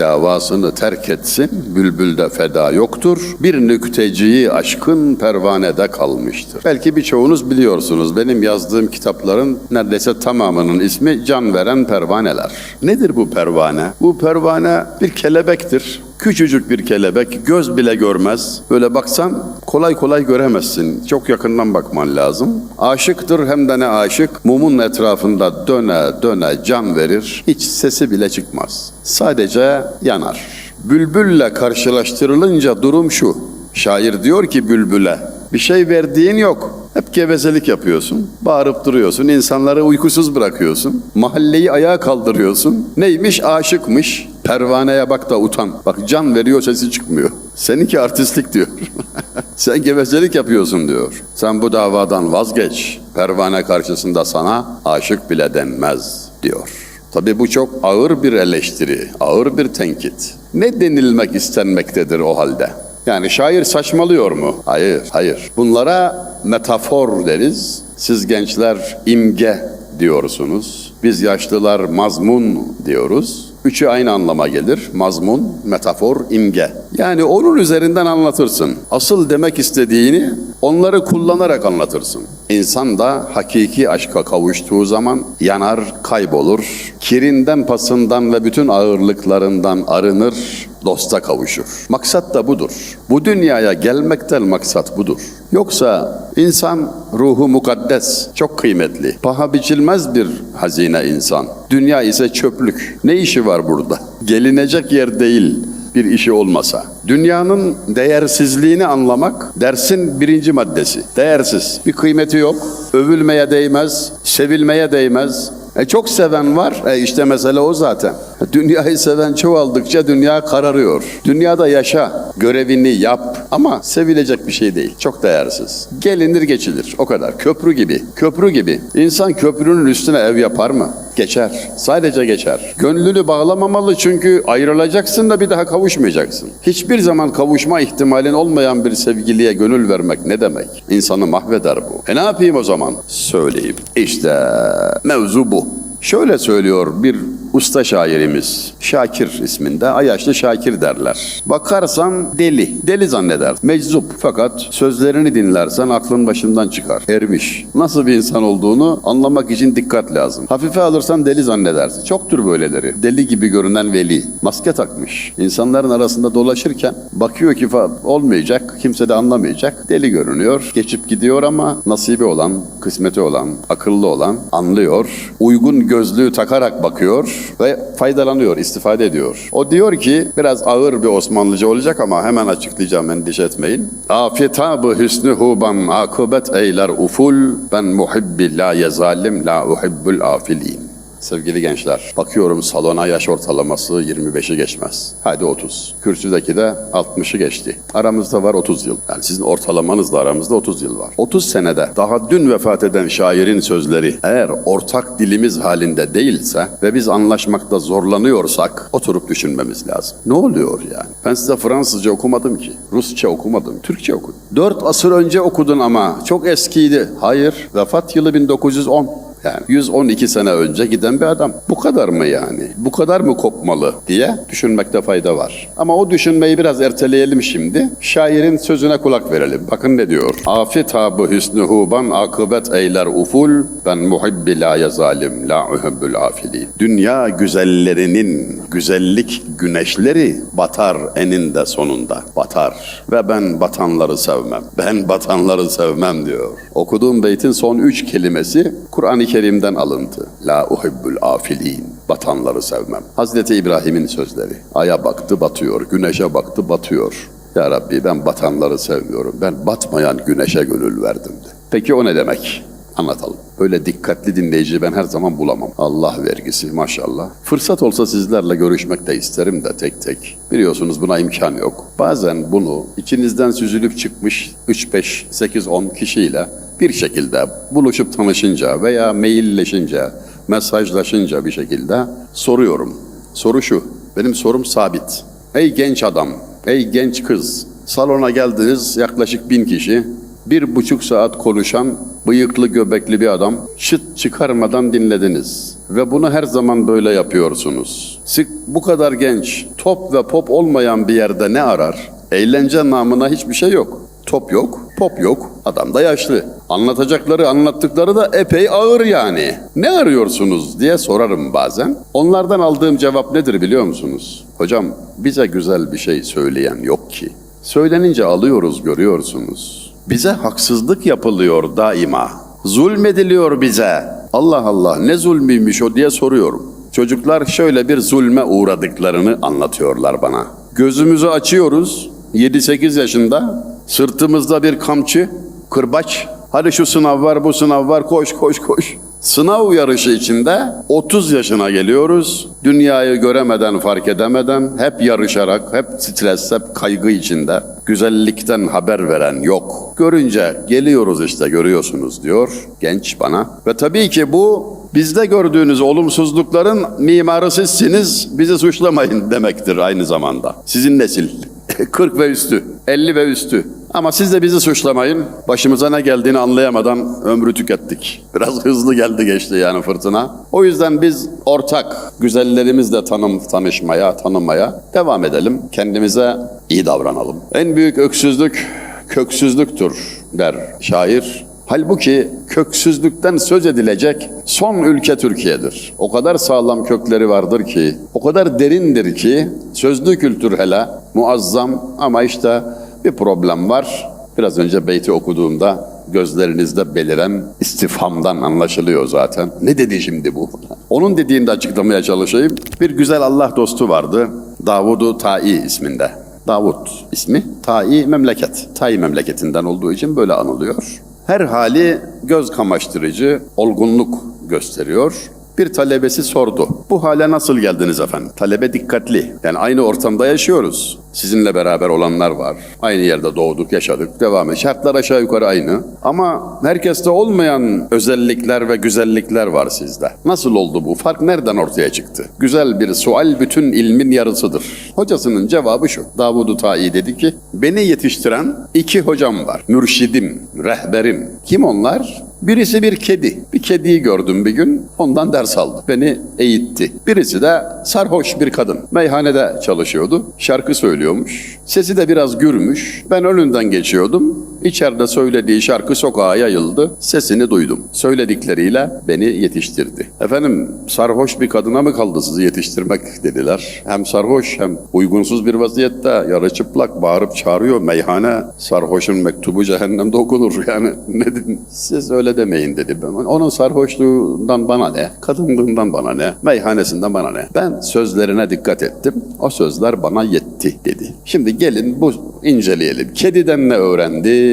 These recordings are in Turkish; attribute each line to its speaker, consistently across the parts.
Speaker 1: davasını terk etsin, bülbülde feda yoktur. Bir nükteciyi aşkın pervanede kalmıştır. Belki birçoğunuz biliyorsunuz benim yazdığım kitapların neredeyse tamamının ismi Can Veren Pervaneler. Nedir bu pervane? Bu pervane bir kelebektir. Küçücük bir kelebek, göz bile görmez. Böyle baksan kolay kolay göremezsin. Çok yakından bakman lazım. Aşıktır hem de ne aşık. Mumun etrafında döne döne can verir. Hiç sesi bile çıkmaz. Sadece yanar. Bülbülle karşılaştırılınca durum şu. Şair diyor ki bülbüle, bir şey verdiğin yok. Hep gevezelik yapıyorsun, bağırıp duruyorsun, insanları uykusuz bırakıyorsun, mahalleyi ayağa kaldırıyorsun. Neymiş? Aşıkmış. Pervaneye bak da utan. Bak can veriyor sesi çıkmıyor. Seninki artistlik diyor. Sen gevezelik yapıyorsun diyor. Sen bu davadan vazgeç. Pervane karşısında sana aşık bile denmez diyor. Tabii bu çok ağır bir eleştiri, ağır bir tenkit. Ne denilmek istenmektedir o halde? Yani şair saçmalıyor mu? Hayır, hayır. Bunlara metafor deriz. Siz gençler imge diyorsunuz. Biz yaşlılar mazmun diyoruz. Üçü aynı anlama gelir. Mazmun, metafor, imge. Yani onun üzerinden anlatırsın. Asıl demek istediğini onları kullanarak anlatırsın. İnsan da hakiki aşka kavuştuğu zaman yanar, kaybolur. Kirinden, pasından ve bütün ağırlıklarından arınır, dosta kavuşur. Maksat da budur. Bu dünyaya gelmekten maksat budur. Yoksa insan ruhu mukaddes, çok kıymetli. Paha biçilmez bir hazine insan. Dünya ise çöplük. Ne işi var burada? Gelinecek yer değil bir işi olmasa. Dünyanın değersizliğini anlamak dersin birinci maddesi. Değersiz. Bir kıymeti yok. Övülmeye değmez, sevilmeye değmez. E çok seven var. E işte mesele o zaten. Dünyayı seven çoğaldıkça dünya kararıyor. Dünyada yaşa, görevini yap ama sevilecek bir şey değil. Çok değersiz. Gelinir geçilir. O kadar. Köprü gibi. Köprü gibi. İnsan köprünün üstüne ev yapar mı? Geçer. Sadece geçer. Gönlünü bağlamamalı çünkü ayrılacaksın da bir daha kavuşmayacaksın. Hiçbir zaman kavuşma ihtimalin olmayan bir sevgiliye gönül vermek ne demek? İnsanı mahveder bu. E ne yapayım o zaman? Söyleyeyim. İşte mevzu bu. Şöyle söylüyor bir usta şairimiz. Şakir isminde. Ayaşlı Şakir derler. Bakarsan deli. Deli zanneder. Meczup. Fakat sözlerini dinlersen aklın başından çıkar. Ermiş. Nasıl bir insan olduğunu anlamak için dikkat lazım. Hafife alırsan deli zannedersin. Çoktur böyleleri. Deli gibi görünen veli. Maske takmış. İnsanların arasında dolaşırken bakıyor ki olmayacak. Kimse de anlamayacak. Deli görünüyor. Geçip gidiyor ama nasibi olan, kısmeti olan, akıllı olan anlıyor. Uygun gözlüğü takarak bakıyor ve faydalanıyor, istifade ediyor. O diyor ki biraz ağır bir Osmanlıca olacak ama hemen açıklayacağım endişe etmeyin. Afitabı hüsnü huban akıbet eyler uful ben muhibbi la yezalim la uhibbul afilin. Sevgili gençler, bakıyorum salona yaş ortalaması 25'i geçmez. Hadi 30. Kürsüdeki de 60'ı geçti. Aramızda var 30 yıl. Yani sizin ortalamanızla aramızda 30 yıl var. 30 senede daha dün vefat eden şairin sözleri eğer ortak dilimiz halinde değilse ve biz anlaşmakta zorlanıyorsak oturup düşünmemiz lazım. Ne oluyor yani? Ben size Fransızca okumadım ki. Rusça okumadım. Türkçe okudum. 4 asır önce okudun ama çok eskiydi. Hayır. Vefat yılı 1910. Yani 112 sene önce giden bir adam. Bu kadar mı yani? Bu kadar mı kopmalı diye düşünmekte fayda var. Ama o düşünmeyi biraz erteleyelim şimdi. Şairin sözüne kulak verelim. Bakın ne diyor? Afet habı hüsnü huban akıbet eyler uful ben muhibbi la yezalim la uhibbül afilin. Dünya güzellerinin güzellik güneşleri batar eninde sonunda. Batar. Ve ben batanları sevmem. Ben batanları sevmem diyor. Okuduğum beytin son üç kelimesi Kur'an-ı Kerim'den alıntı. La uhibbül afilin. Batanları sevmem. Hazreti İbrahim'in sözleri. Aya baktı batıyor, güneşe baktı batıyor. Ya Rabbi ben batanları sevmiyorum. Ben batmayan güneşe gönül verdim de. Peki o ne demek? Anlatalım. Öyle dikkatli dinleyici ben her zaman bulamam. Allah vergisi maşallah. Fırsat olsa sizlerle görüşmek de isterim de tek tek. Biliyorsunuz buna imkan yok. Bazen bunu içinizden süzülüp çıkmış 3, 5, 8, 10 kişiyle bir şekilde buluşup tanışınca veya mailleşince, mesajlaşınca bir şekilde soruyorum. Soru şu, benim sorum sabit. Ey genç adam, ey genç kız, salona geldiniz yaklaşık bin kişi. Bir buçuk saat konuşan bıyıklı göbekli bir adam çıt çıkarmadan dinlediniz. Ve bunu her zaman böyle yapıyorsunuz. Sık bu kadar genç, top ve pop olmayan bir yerde ne arar? Eğlence namına hiçbir şey yok. Top yok, pop yok. Adam da yaşlı. Anlatacakları, anlattıkları da epey ağır yani. Ne arıyorsunuz diye sorarım bazen. Onlardan aldığım cevap nedir biliyor musunuz? Hocam bize güzel bir şey söyleyen yok ki. Söylenince alıyoruz görüyorsunuz. Bize haksızlık yapılıyor daima. Zulmediliyor bize. Allah Allah ne zulmüymüş o diye soruyorum. Çocuklar şöyle bir zulme uğradıklarını anlatıyorlar bana. Gözümüzü açıyoruz 7-8 yaşında sırtımızda bir kamçı, kırbaç. Hadi şu sınav var bu sınav var koş koş koş. Sınav yarışı içinde 30 yaşına geliyoruz. Dünyayı göremeden, fark edemeden, hep yarışarak, hep stres, hep kaygı içinde. Güzellikten haber veren yok. Görünce geliyoruz işte görüyorsunuz diyor genç bana. Ve tabii ki bu bizde gördüğünüz olumsuzlukların mimarı sizsiniz, bizi suçlamayın demektir aynı zamanda. Sizin nesil. 40 ve üstü, 50 ve üstü. Ama siz de bizi suçlamayın. Başımıza ne geldiğini anlayamadan ömrü tükettik. Biraz hızlı geldi geçti yani fırtına. O yüzden biz ortak güzellerimizle tanım, tanışmaya, tanımaya devam edelim. Kendimize iyi davranalım. En büyük öksüzlük köksüzlüktür der şair. Halbuki köksüzlükten söz edilecek son ülke Türkiye'dir. O kadar sağlam kökleri vardır ki, o kadar derindir ki, sözlü kültür hele muazzam ama işte bir problem var. Biraz önce beyti okuduğumda gözlerinizde beliren istifhamdan anlaşılıyor zaten. Ne dedi şimdi bu? Onun dediğini de açıklamaya çalışayım. Bir güzel Allah dostu vardı. Davudu Ta'i isminde. Davut ismi. Ta'i memleket. Ta'i memleketinden olduğu için böyle anılıyor. Her hali göz kamaştırıcı, olgunluk gösteriyor. Bir talebesi sordu. Bu hale nasıl geldiniz efendim? Talebe dikkatli. Yani aynı ortamda yaşıyoruz. Sizinle beraber olanlar var. Aynı yerde doğduk, yaşadık, devam et. Şartlar aşağı yukarı aynı. Ama herkeste olmayan özellikler ve güzellikler var sizde. Nasıl oldu bu? Fark nereden ortaya çıktı? Güzel bir sual bütün ilmin yarısıdır. Hocasının cevabı şu. Davud-u Ta'i dedi ki, beni yetiştiren iki hocam var. Mürşidim, rehberim. Kim onlar? Birisi bir kedi. Bir kediyi gördüm bir gün. Ondan ders aldı. Beni eğitti. Birisi de sarhoş bir kadın. Meyhanede çalışıyordu. Şarkı söylüyormuş. Sesi de biraz gürmüş. Ben önünden geçiyordum. İçeride söylediği şarkı sokağa yayıldı. Sesini duydum. Söyledikleriyle beni yetiştirdi. Efendim sarhoş bir kadına mı kaldı sizi yetiştirmek dediler. Hem sarhoş hem uygunsuz bir vaziyette yarı çıplak bağırıp çağırıyor meyhane. Sarhoşun mektubu cehennemde okunur yani. Ne dedin? Siz öyle demeyin dedi. Ben, onun sarhoşluğundan bana ne? Kadınlığından bana ne? Meyhanesinden bana ne? Ben sözlerine dikkat ettim. O sözler bana yetti dedi. Şimdi gelin bu inceleyelim. Kediden ne öğrendi?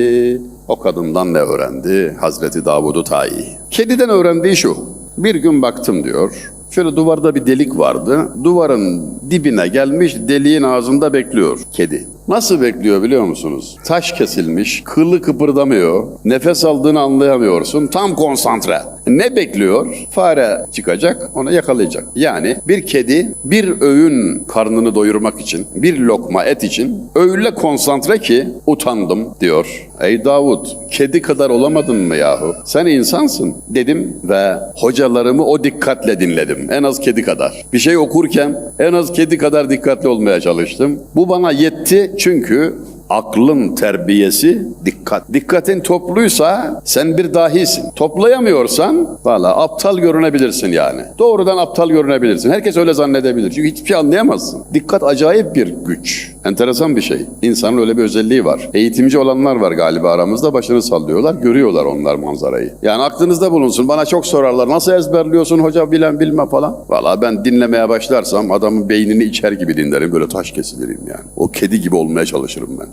Speaker 1: O kadından ne öğrendi? Hazreti Davud-u Tayi. Kediden öğrendiği şu. Bir gün baktım diyor. Şöyle duvarda bir delik vardı. Duvarın dibine gelmiş deliğin ağzında bekliyor kedi. Nasıl bekliyor biliyor musunuz? Taş kesilmiş, kılı kıpırdamıyor, nefes aldığını anlayamıyorsun, tam konsantre. Ne bekliyor? Fare çıkacak, onu yakalayacak. Yani bir kedi bir öğün karnını doyurmak için, bir lokma et için öyle konsantre ki utandım diyor. Ey Davud, kedi kadar olamadın mı yahu? Sen insansın dedim ve hocalarımı o dikkatle dinledim. En az kedi kadar. Bir şey okurken en az kedi kadar dikkatli olmaya çalıştım. Bu bana yetti çünkü aklın terbiyesi dikkat. Dikkatin topluysa sen bir dahisin. Toplayamıyorsan valla aptal görünebilirsin yani. Doğrudan aptal görünebilirsin. Herkes öyle zannedebilir. Çünkü hiçbir şey anlayamazsın. Dikkat acayip bir güç. Enteresan bir şey. İnsanın öyle bir özelliği var. Eğitimci olanlar var galiba aramızda. Başını sallıyorlar. Görüyorlar onlar manzarayı. Yani aklınızda bulunsun. Bana çok sorarlar. Nasıl ezberliyorsun hoca bilen bilme falan. Valla ben dinlemeye başlarsam adamın beynini içer gibi dinlerim. Böyle taş kesilirim yani. O kedi gibi olmaya çalışırım ben.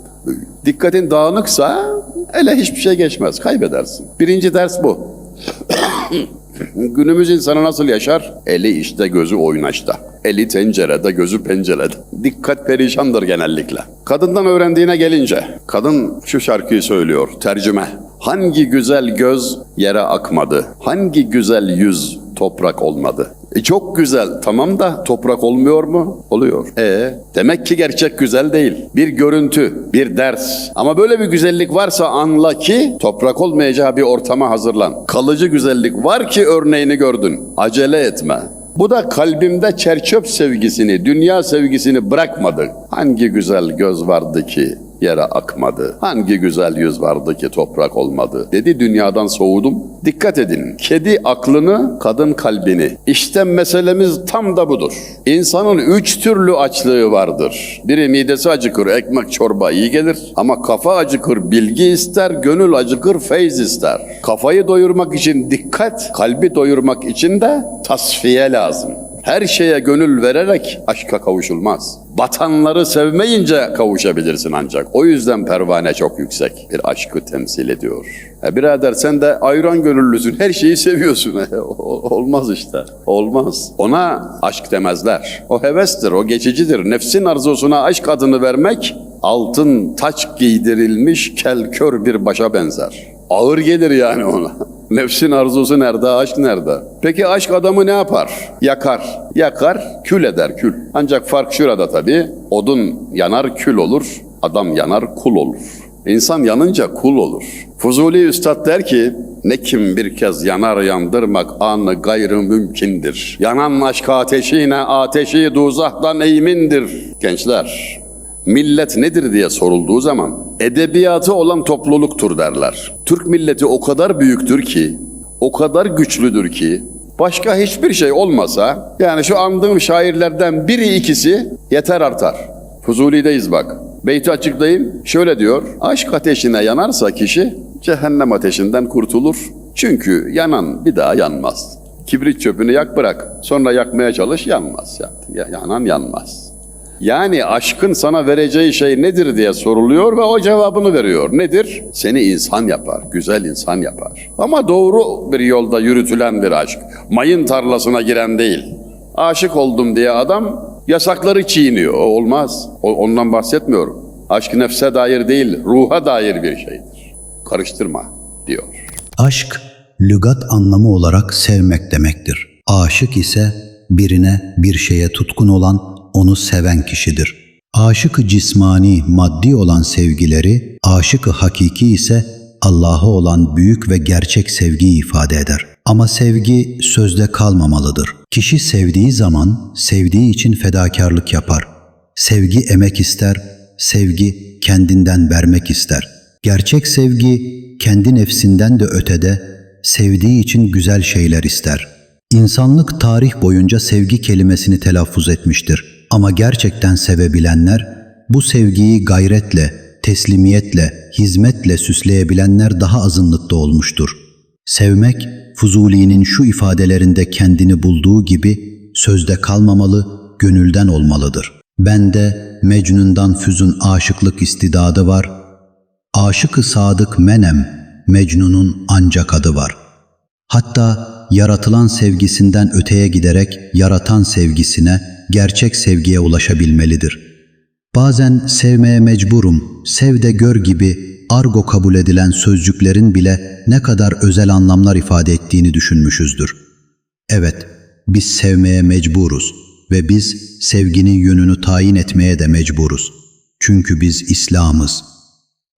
Speaker 1: Dikkatin dağınıksa ele hiçbir şey geçmez. Kaybedersin. Birinci ders bu. Günümüz insanı nasıl yaşar? Eli işte gözü oynaşta. Eli tencerede, gözü pencerede. Dikkat perişandır genellikle. Kadından öğrendiğine gelince, kadın şu şarkıyı söylüyor, tercüme. Hangi güzel göz yere akmadı, hangi güzel yüz toprak olmadı. E çok güzel tamam da toprak olmuyor mu? Oluyor. E demek ki gerçek güzel değil. Bir görüntü, bir ders. Ama böyle bir güzellik varsa anla ki toprak olmayacağı bir ortama hazırlan. Kalıcı güzellik var ki örneğini gördün. Acele etme. Bu da kalbimde çerçöp sevgisini, dünya sevgisini bırakmadı. Hangi güzel göz vardı ki yere akmadı. Hangi güzel yüz vardı ki toprak olmadı. Dedi dünyadan soğudum. Dikkat edin. Kedi aklını, kadın kalbini. İşte meselemiz tam da budur. İnsanın üç türlü açlığı vardır. Biri midesi acıkır, ekmek çorba iyi gelir. Ama kafa acıkır, bilgi ister, gönül acıkır, feyz ister. Kafayı doyurmak için dikkat, kalbi doyurmak için de tasfiye lazım. Her şeye gönül vererek aşka kavuşulmaz. Batanları sevmeyince kavuşabilirsin ancak. O yüzden pervane çok yüksek. Bir aşkı temsil ediyor. E birader sen de ayran gönüllüsün. Her şeyi seviyorsun. Olmaz işte. Olmaz. Ona aşk demezler. O hevestir, o geçicidir. Nefsin arzusuna aşk adını vermek altın taç giydirilmiş kel kör bir başa benzer. Ağır gelir yani ona. Nefsin arzusu nerede, aşk nerede? Peki aşk adamı ne yapar? Yakar. Yakar, kül eder kül. Ancak fark şurada tabii. Odun yanar kül olur, adam yanar kul olur. İnsan yanınca kul olur. Fuzuli Üstad der ki, ne kim bir kez yanar yandırmak anı gayrı mümkündür. Yanan aşk ateşine ateşi duzahtan eğmindir. Gençler, Millet nedir diye sorulduğu zaman edebiyatı olan topluluktur derler. Türk milleti o kadar büyüktür ki, o kadar güçlüdür ki başka hiçbir şey olmasa yani şu andığım şairlerden biri ikisi yeter artar. Fuzuli'deyiz bak. Beyti açıklayayım. Şöyle diyor. Aşk ateşine yanarsa kişi cehennem ateşinden kurtulur. Çünkü yanan bir daha yanmaz. Kibrit çöpünü yak bırak. Sonra yakmaya çalış yanmaz. Ya- Yanan yanmaz. Yani aşkın sana vereceği şey nedir diye soruluyor ve o cevabını veriyor. Nedir? Seni insan yapar, güzel insan yapar. Ama doğru bir yolda yürütülen bir aşk. Mayın tarlasına giren değil. Aşık oldum diye adam yasakları çiğniyor. O olmaz. O, ondan bahsetmiyorum. Aşk nefse dair değil, ruha dair bir şeydir. Karıştırma diyor.
Speaker 2: Aşk, lügat anlamı olarak sevmek demektir. Aşık ise birine, bir şeye tutkun olan, onu seven kişidir. Aşık-ı cismani, maddi olan sevgileri, aşık-ı hakiki ise Allah'a olan büyük ve gerçek sevgiyi ifade eder. Ama sevgi sözde kalmamalıdır. Kişi sevdiği zaman sevdiği için fedakarlık yapar. Sevgi emek ister, sevgi kendinden vermek ister. Gerçek sevgi kendi nefsinden de ötede sevdiği için güzel şeyler ister. İnsanlık tarih boyunca sevgi kelimesini telaffuz etmiştir. Ama gerçekten sevebilenler bu sevgiyi gayretle, teslimiyetle, hizmetle süsleyebilenler daha azınlıkta olmuştur. Sevmek, Fuzuli'nin şu ifadelerinde kendini bulduğu gibi sözde kalmamalı, gönülden olmalıdır. Bende Mecnun'dan füzün aşıklık istidadı var. Aşık-ı sadık menem, Mecnun'un ancak adı var. Hatta yaratılan sevgisinden öteye giderek yaratan sevgisine, gerçek sevgiye ulaşabilmelidir. Bazen sevmeye mecburum, sev de gör gibi argo kabul edilen sözcüklerin bile ne kadar özel anlamlar ifade ettiğini düşünmüşüzdür. Evet, biz sevmeye mecburuz ve biz sevginin yönünü tayin etmeye de mecburuz. Çünkü biz İslam'ız.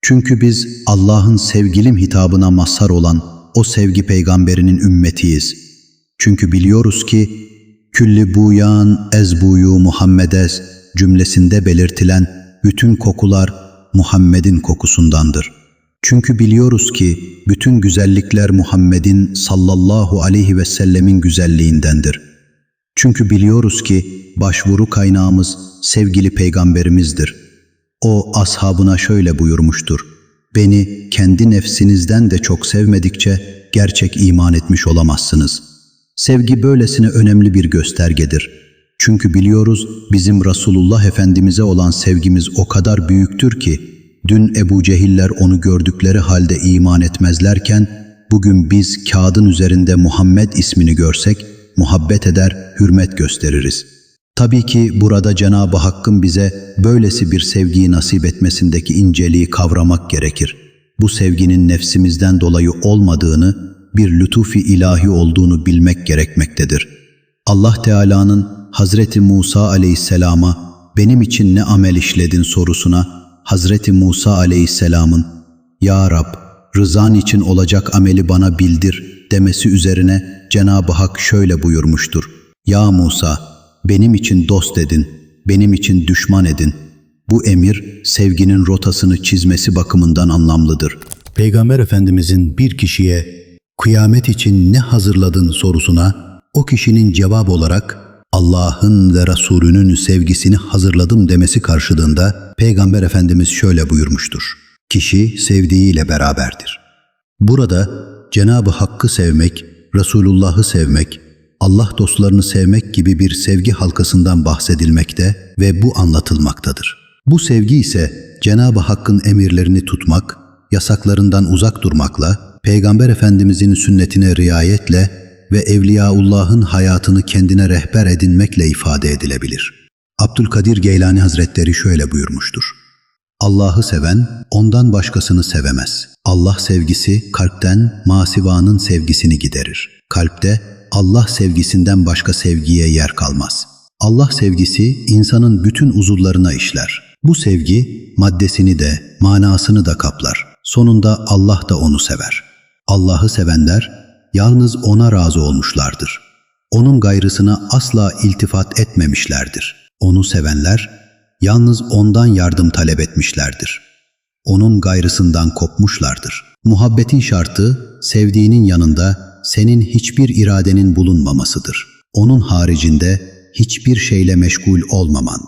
Speaker 2: Çünkü biz Allah'ın sevgilim hitabına mazhar olan o sevgi peygamberinin ümmetiyiz. Çünkü biliyoruz ki külli buyan ez buyu Muhammedez cümlesinde belirtilen bütün kokular Muhammed'in kokusundandır. Çünkü biliyoruz ki bütün güzellikler Muhammed'in sallallahu aleyhi ve sellemin güzelliğindendir. Çünkü biliyoruz ki başvuru kaynağımız sevgili peygamberimizdir. O ashabına şöyle buyurmuştur. Beni kendi nefsinizden de çok sevmedikçe gerçek iman etmiş olamazsınız. Sevgi böylesine önemli bir göstergedir. Çünkü biliyoruz bizim Resulullah Efendimiz'e olan sevgimiz o kadar büyüktür ki, dün Ebu Cehiller onu gördükleri halde iman etmezlerken, bugün biz kağıdın üzerinde Muhammed ismini görsek, muhabbet eder, hürmet gösteririz. Tabii ki burada Cenab-ı Hakk'ın bize böylesi bir sevgiyi nasip etmesindeki inceliği kavramak gerekir. Bu sevginin nefsimizden dolayı olmadığını, bir lütufi ilahi olduğunu bilmek gerekmektedir. Allah Teala'nın Hazreti Musa aleyhisselama benim için ne amel işledin sorusuna Hazreti Musa aleyhisselamın Ya Rab rızan için olacak ameli bana bildir demesi üzerine Cenab-ı Hak şöyle buyurmuştur. Ya Musa benim için dost edin, benim için düşman edin. Bu emir sevginin rotasını çizmesi bakımından anlamlıdır. Peygamber Efendimizin bir kişiye kıyamet için ne hazırladın sorusuna o kişinin cevap olarak Allah'ın ve Resulünün sevgisini hazırladım demesi karşılığında Peygamber Efendimiz şöyle buyurmuştur. Kişi sevdiğiyle beraberdir. Burada Cenab-ı Hakk'ı sevmek, Resulullah'ı sevmek, Allah dostlarını sevmek gibi bir sevgi halkasından bahsedilmekte ve bu anlatılmaktadır. Bu sevgi ise Cenab-ı Hakk'ın emirlerini tutmak, yasaklarından uzak durmakla, Peygamber Efendimizin sünnetine riayetle ve Evliyaullah'ın hayatını kendine rehber edinmekle ifade edilebilir. Abdülkadir Geylani Hazretleri şöyle buyurmuştur. Allah'ı seven ondan başkasını sevemez. Allah sevgisi kalpten masivanın sevgisini giderir. Kalpte Allah sevgisinden başka sevgiye yer kalmaz. Allah sevgisi insanın bütün uzuvlarına işler. Bu sevgi maddesini de manasını da kaplar. Sonunda Allah da onu sever. Allah'ı sevenler yalnız ona razı olmuşlardır. Onun gayrısına asla iltifat etmemişlerdir. Onu sevenler yalnız ondan yardım talep etmişlerdir. Onun gayrısından kopmuşlardır. Muhabbetin şartı sevdiğinin yanında senin hiçbir iradenin bulunmamasıdır. Onun haricinde hiçbir şeyle meşgul olmamandır.